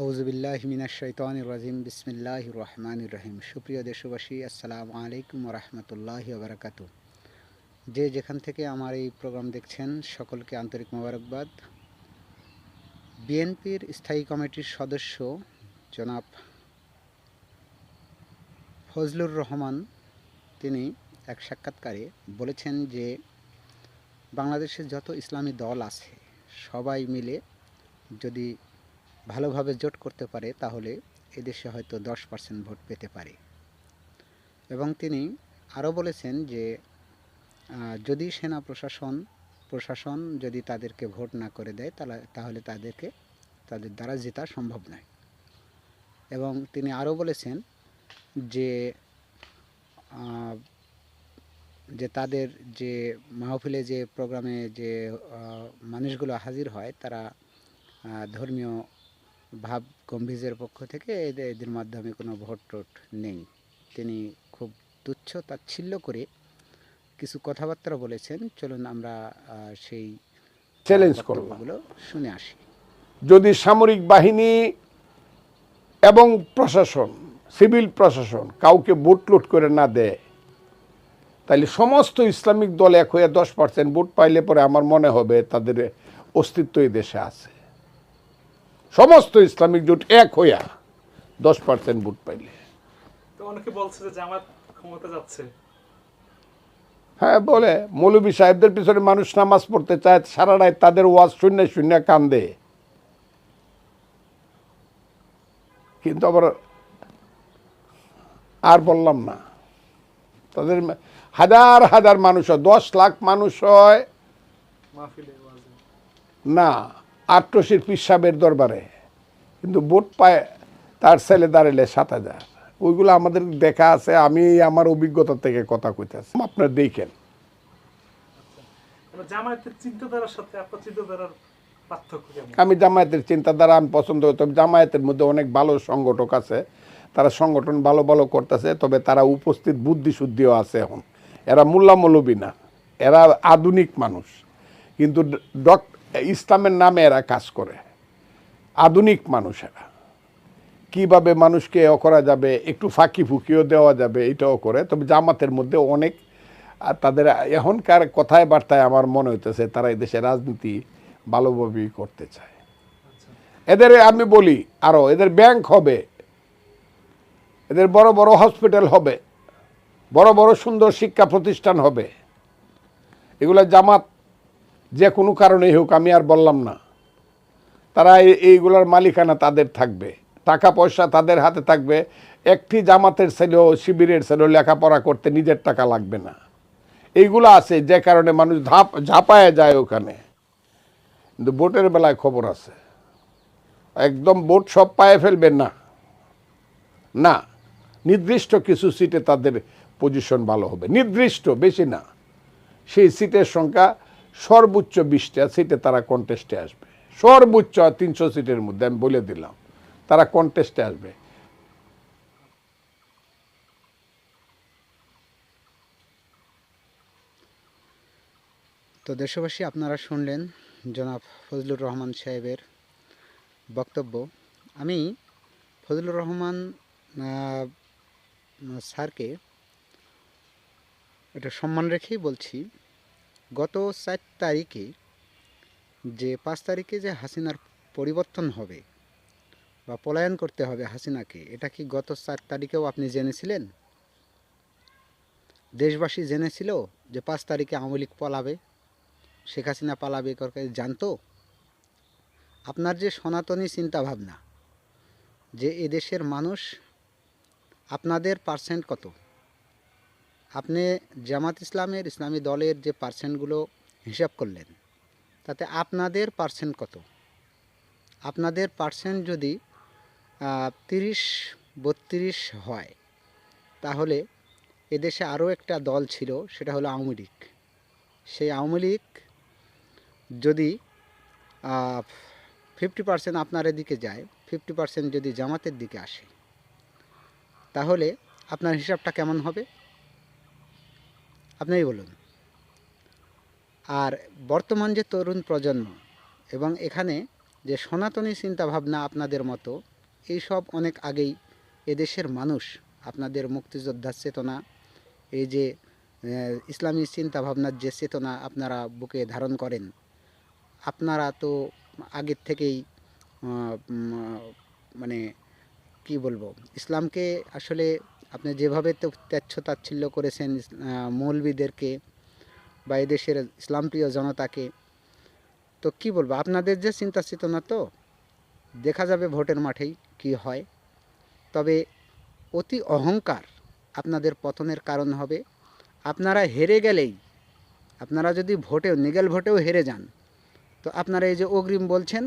আউজবিল্লাহ রাজিম। বিসমিল্লাহ রহমান রহিম। সুপ্রিয় দেশবাসী, আসসালামু আলাইকুম রহমতুল্লাহ বারাকাত যে যেখান থেকে আমার এই প্রোগ্রাম দেখছেন, সকলকে আন্তরিক মোবারকবাদ। বিএনপির স্থায়ী কমিটির সদস্য জনাব ফজলুর রহমান, তিনি এক সাক্ষাৎকারে বলেছেন যে, বাংলাদেশের যত ইসলামী দল আছে, সবাই মিলে যদি ভালোভাবে জোট করতে পারে, তাহলে এদেশে হয়তো দশ পার্সেন্ট ভোট পেতে পারে। এবং তিনি আরও বলেছেন যে যদি সেনা প্রশাসন প্রশাসন যদি তাদেরকে ভোট না করে দেয়, তাহলে তাহলে তাদেরকে, তাদের দ্বারা জেতা সম্ভব নয়। এবং তিনি আরও বলেছেন যে যে তাদের যে মাহফিলে যে প্রোগ্রামে যে মানুষগুলো হাজির হয়, তারা ধর্মীয় ভাব গম্ভীরের পক্ষ থেকে এদের এদের মাধ্যমে কোনো ভোট টোট নেই। তিনি খুব তুচ্ছ তাচ্ছিল্য করে কিছু কথাবার্তা বলেছেন। চলুন আমরা সেই চ্যালেঞ্জ বক্তব্যগুলো শুনে আসি। যদি সামরিক বাহিনী এবং প্রশাসন সিভিল প্রশাসন কাউকে ভোট লুট করে না দেয় তাহলে সমস্ত ইসলামিক দল এক হয়ে দশ পার্সেন্ট ভোট পাইলে পরে আমার মনে হবে তাদের অস্তিত্ব এই দেশে আছে। সমস্ত ইসলামিক জোট এক হইয়া দশ পার্সেন্ট ভোট পাইলে। অনেকে বলছে যে জামাত ক্ষমতা যাচ্ছে। হ্যাঁ বলে মৌলবী সাহেবদের পিছনে মানুষ নামাজ পড়তে চায় সারা রাত তাদের ওয়াজ শূন্য শূন্য কান্দে। কিন্তু আবার আর বললাম না। তাদের হাজার হাজার মানুষ হয় দশ লাখ মানুষ হয়। না। আট্রসির পিসাবের দরবারে। কিন্তু ভোট পায় তার ছেলে দাঁড়ালে সাত হাজার। ওইগুলো আমাদের দেখা আছে আমি আমার অভিজ্ঞতা থেকে কথা কইতেছি আপনার দেখেন। আমি জামায়াতের চিন্তাধারা আমি পছন্দ করি। তবে জামায়াতের মধ্যে অনেক ভালো সংগঠক আছে। তারা সংগঠন ভালো ভালো করতেছে তবে তারা উপস্থিত বুদ্ধি শুদ্ধিও আছে এখন। এরা মোল্লা মৌলবী না। এরা আধুনিক মানুষ। কিন্তু ডক ইসলামের নামে এরা কাজ করে। আধুনিক মানুষ এরা কীভাবে মানুষকে এ করা যাবে, একটু ফাঁকি ফুকিও দেওয়া যাবে, এটাও করে। তবে জামাতের মধ্যে অনেক তাদের এখনকার কথায় বার্তায় আমার মনে হইতেছে, তারা এদেশে রাজনীতি ভালোভাবেই করতে চায়। এদের, আমি বলি আরও এদের ব্যাংক হবে। এদের বড় বড় হসপিটাল হবে। বড় বড় সুন্দর শিক্ষা প্রতিষ্ঠান হবে। এগুলো জামাত যে কোনো কারণেই হোক, আমি আর বললাম না। তারা এই- এইগুলার মালিকানা তাদের থাকবে। টাকা পয়সা তাদের হাতে থাকবে। একটি জামাতের ছেলেও, শিবিরের ছেলেও লেখাপড়া করতে নিজের টাকা লাগবে না। এইগুলো আছে, যে কারণে মানুষ ধাপ ঝাঁপায় যায় ওখানে। কিন্তু ভোটের বেলায় খবর আছে। একদম ভোট সব পায়ে ফেলবেন না। না, নির্দিষ্ট কিছু সিটে তাদের পজিশন ভালো হবে। নির্দিষ্ট, বেশি না। সেই সিটের সংখ্যা সর্বোচ্চ বিশটা সিটে তারা কন্টেস্টে আসবে। সর্বোচ্চ তিনশো সিটের মধ্যে, আমি বলে দিলাম, তারা কন্টেস্টে আসবে। তো দেশবাসী, আপনারা শুনলেন জনাব ফজলুর রহমান সাহেবের বক্তব্য। আমি ফজলুর রহমান স্যারকে এটা সম্মান রেখেই বলছি গত চার তারিখে যে পাঁচ তারিখে যে হাসিনার পরিবর্তন হবে বা পলায়ন করতে হবে হাসিনাকে, এটা কি গত চার তারিখেও আপনি জেনেছিলেন? দেশবাসী জেনেছিল যে পাঁচ তারিখে আওয়ামী লীগ পলাবে, শেখ হাসিনা পালাবে করকে জানতো? আপনার যে সনাতনী চিন্তাভাবনা, যে এদেশের মানুষ আপনাদের পার্সেন্ট কত? আপনি জামাত ইসলামের ইসলামী দলের যে পার্সেন্টগুলো হিসাব করলেন, তাতে আপনাদের পার্সেন্ট কত? আপনাদের পার্সেন্ট যদি তিরিশ, বত্রিশ হয়, তাহলে এদেশে আরও একটা দল ছিল, সেটা হলো আওয়ামী লীগ। সেই আওয়ামী লীগ যদি ফিফটি পার্সেন্ট আপনার এদিকে যায় ফিফটি পার্সেন্ট যদি জামাতের দিকে আসে, তাহলে আপনার হিসাবটা কেমন হবে? আপনিই বলুন। আর বর্তমান যে তরুণ প্রজন্ম এবং এখানে যে সনাতনী চিন্তাভাবনা আপনাদের মতো এইসব অনেক আগেই এদেশের মানুষ, আপনাদের মুক্তিযোদ্ধার চেতনা, এই যে ইসলামী চিন্তাভাবনার যে চেতনা আপনারা বুকে ধারণ করেন, আপনারা তো আগের থেকেই মানে কি বলব, ইসলামকে আসলে আপনি যেভাবে ত্যাচ্ছ তাচ্ছিল্য করেছেন মৌলবিদেরকে বা এদেশের ইসলামপ্রিয় জনতাকে, তো কি বলব? আপনাদের যে চিন্তা চেতনা তো, দেখা যাবে ভোটের মাঠেই কি হয়। তবে অতি অহংকার আপনাদের পতনের কারণ হবে। আপনারা হেরে গেলেই, আপনারা যদি ভোটেও, নিগেল ভোটেও হেরে যান, তো আপনারা এই যে অগ্রিম বলছেন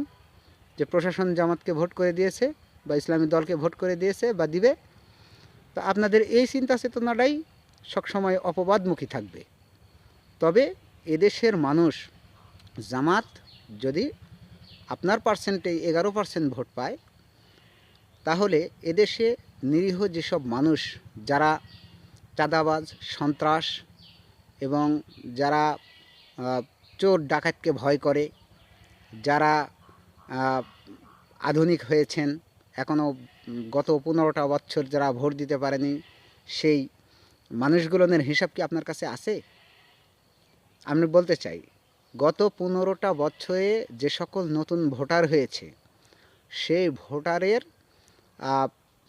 যে প্রশাসন জামাতকে ভোট করে দিয়েছে বা ইসলামী দলকে ভোট করে দিয়েছে বা দিবে তো আপনাদের এই চিন্তা চেতনাটাই সবসময় অপবাদমুখী থাকবে। তবে এদেশের মানুষ জামাত যদি আপনার পার্সেন্টে এগারো পার্সেন্ট ভোট পায়, তাহলে এদেশে নিরীহ যেসব মানুষ যারা চাঁদাবাজ, সন্ত্রাস এবং যারা চোর ডাকাতকে ভয় করে, যারা আধুনিক হয়েছেন, এখনও গত পনেরোটা বছর যারা ভোট দিতে পারেনি, সেই মানুষগুলোনের হিসাব কি আপনার কাছে আছে? আমি বলতে চাই, গত পনেরোটা বছরে যে সকল নতুন ভোটার হয়েছে, সেই ভোটারের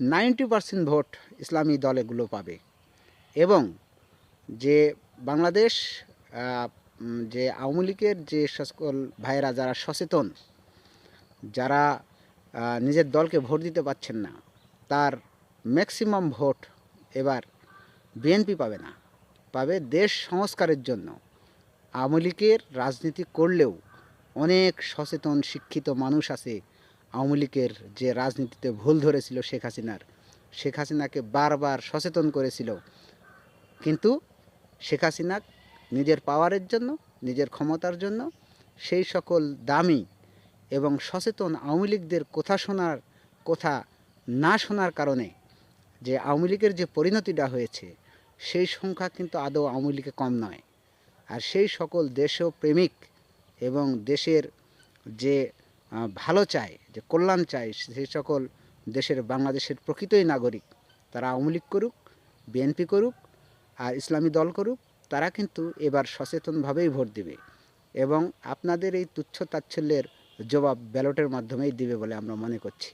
নাইনটি পার্সেন্ট ভোট ইসলামী দলেগুলো পাবে এবং যে বাংলাদেশ যে আওয়ামী লীগের যে সকল ভাইয়েরা যারা সচেতন, যারা নিজের দলকে ভোট দিতে পারছেন না, তার ম্যাক্সিমাম ভোট এবার বিএনপি পাবে না। পাবে দেশ সংস্কারের জন্য। আওয়ামী লীগের রাজনীতি করলেও অনেক সচেতন, শিক্ষিত মানুষ আছে। আওয়ামী লীগের যে রাজনীতিতে ভুল ধরেছিল শেখ হাসিনার, শেখ হাসিনাকে বারবার সচেতন করেছিল। কিন্তু শেখ হাসিনা নিজের পাওয়ারের জন্য, নিজের ক্ষমতার জন্য সেই সকল দামি এবং সচেতন আওয়ামী লীগদের কথা শোনার কথা না শোনার কারণে যে আওয়ামী লীগের যে পরিণতিটা হয়েছে, সেই সংখ্যা কিন্তু আদৌ আওয়ামী লীগে কম নয়। আর সেই সকল দেশপ্রেমিক এবং দেশের যে ভালো চায়, যে কল্যাণ চায়, সেই সকল দেশের বাংলাদেশের প্রকৃতই নাগরিক, তারা আওয়ামী লীগ করুক, বিএনপি করুক, আর ইসলামী দল করুক, তারা কিন্তু এবার সচেতনভাবেই ভোট দিবে। এবং আপনাদের এই তুচ্ছ তাচ্ছল্যের জবাব ব্যালটের মাধ্যমেই দিবে বলে আমরা মনে করছি।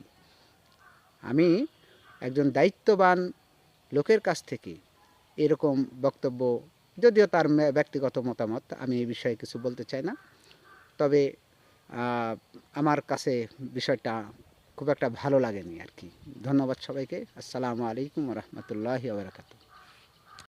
আমি একজন দায়িত্ববান লোকের কাছ থেকে এরকম বক্তব্য, যদিও তার ব্যক্তিগত মতামত, আমি এই বিষয়ে কিছু বলতে চাই না। তবে আমার কাছে বিষয়টা খুব একটা ভালো লাগেনি আর কি। ধন্যবাদ সবাইকে। আসসালামু আলাইকুম রহমতুল্লাহি আবরাকাতু